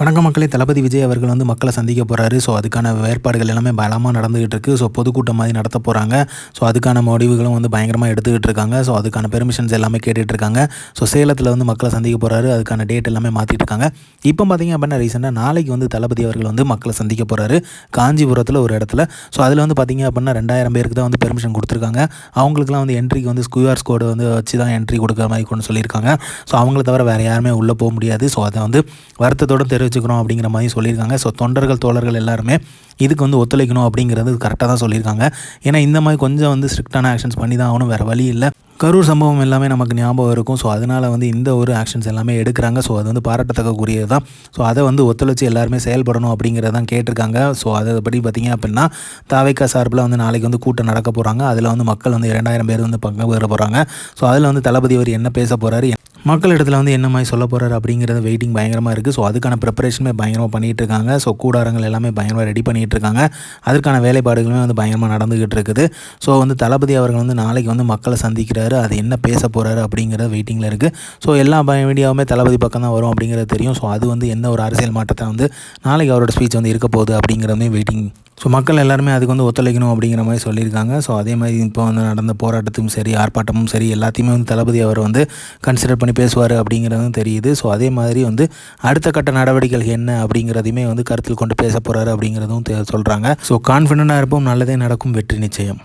வணக்கம் மக்களே. தளபதி விஜய் அவர்கள் வந்து மக்களை சந்திக்க போகிறாரு ஸோ அதுக்கான ஏற்பாடுகள் எல்லாமே பலமாக நடந்துகிட்டு இருக்குது ஸோ பொதுக்கூட்டம் மாதிரி நடத்த போகிறாங்க ஸோ அதுக்கான முடிவுகளும் வந்து பயங்கரமாக எடுத்துக்கிட்டு இருக்காங்க. ஸோ அதுக்கான பெர்மிஷன்ஸ் எல்லாமே கேட்டுட்டு இருக்காங்க. ஸோ சேலத்தில் வந்து மக்களை சந்திக்க போகிறாரு அதுக்கான டேட் எல்லாமே மாற்றிட்டு இருக்காங்க. இப்போ பார்த்தீங்க அப்படின்னா ரீசெண்டாக நாளைக்கு வந்து தளபதி அவர்கள் வந்து மக்களை சந்திக்க போகிறாரு காஞ்சிபுரத்தில் ஒரு இடத்துல. ஸோ அதில் வந்து பார்த்தீங்க அப்படின்னா ரெண்டாயிரம் பேருக்கு தான் வந்து பெர்மிஷன் கொடுத்துருக்காங்க. அவங்களுக்குலாம் வந்து என்ட்ரிக்கு வந்து ஸ்கூஆர்ஸ் கோடு வந்து வச்சு தான் என்ட்ரி கொடுக்குற மாதிரி கொண்டு சொல்லியிருக்காங்க. ஸோ அவங்கள தவிர வேறு யாருமே உள்ளே போக முடியாது. ஸோ அதை வந்து வருத்தத்தோடு வச்சுக்கிறோம் அப்படிங்கிற மாதிரி சொல்லியிருக்காங்க. ஸோ தொண்டர்கள் தோழர்கள் எல்லாருமே இதுக்கு வந்து ஒத்துழைக்கணும் அப்படிங்கிறது கரெக்டாக தான் சொல்லியிருக்காங்க. ஏன்னா இந்த மாதிரி கொஞ்சம் வந்து ஸ்ட்ரிக்டான ஆக்ஷன்ஸ் பண்ணி தான் ஆகணும் வேறு வழி இல்லை. கரூர் சம்பவம் எல்லாமே நமக்கு ஞாபகம் இருக்கும். ஸோ அதனால் வந்து இந்த ஒரு ஆக்ஷன்ஸ் எல்லாமே எடுக்கிறாங்க. ஸோ அது வந்து பாராட்டத்தக்கக்கூடியது தான். ஸோ அதை வந்து ஒத்துழைச்சி எல்லாருமே செயல்படணும் அப்படிங்கிறதான் கேட்டிருக்காங்க. ஸோ அதை படி பார்த்திங்க அப்படின்னா தாவைக்கா சார்பில் வந்து நாளைக்கு வந்து கூட்டம் நடக்க போகிறாங்க அதில் வந்து மக்கள் வந்து இரண்டாயிரம் பேர் வந்து பங்கு பெற போகிறாங்க ஸோ அதில் வந்து தளபதி அவர் என்ன பேச போகிறாரு மக்கள் இடத்துல வந்து என்ன மாதிரி சொல்ல போகிறார் அப்படிங்கிறத வெயிட்டிங் பயங்கரமாக இருக்குது ஸோ அதுக்கான ப்ரிப்பரேஷனுமே பயங்கரமாக பண்ணிகிட்டு இருக்காங்க. ஸோ கூடாரங்கள் எல்லாமே பயங்கரமாக ரெடி பண்ணிகிட்டு இருக்காங்க. அதுக்கான வேலைப்பாடுகளுமே வந்து பயங்கரமாக நடந்துக்கிட்டு இருக்குது. ஸோ வந்து தளபதி அவர்கள் வந்து நாளைக்கு வந்து மக்களை சந்திக்கிறாரு. அது என்ன பேச போகிறாரு அப்படிங்கிறத வெயிட்டிங்கில் இருக்குது ஸோ எல்லா மீடியாவுமே தளபதி பக்கம் தான் வரும் அப்படிங்கிறது தெரியும். ஸோ அது வந்து எந்த ஒரு அரசியல் மாற்றத்தை வந்து நாளைக்கு அவரோட ஸ்பீச் வந்து இருக்க போகுது அப்படிங்கிறதுமே வெயிட்டிங் ஸோ மக்கள் எல்லாருமே அதுக்கு வந்து ஒத்துழைக்கணும் அப்படிங்கிற மாதிரி சொல்லியிருக்காங்க. ஸோ அதே மாதிரி இப்போ வந்து நடந்த போராட்டத்தும் சரி ஆர்ப்பாட்டமும் சரி எல்லாத்தையுமே வந்து தளபதி அவர் வந்து கன்சிடர் பண்ணி பேசுவார் அப்படிங்கிறதும் தெரியுது. ஸோ அதே மாதிரி வந்து அடுத்த கட்ட நடவடிக்கைகள் என்ன அப்படிங்கிறதையுமே வந்து கருத்தில் கொண்டு பேச போகிறாரு அப்படிங்கிறதும் சொல்கிறாங்க ஸோ கான்ஃபிடண்ட்டாக இருப்போம் நல்லதே நடக்கும் வெற்றி நிச்சயம்.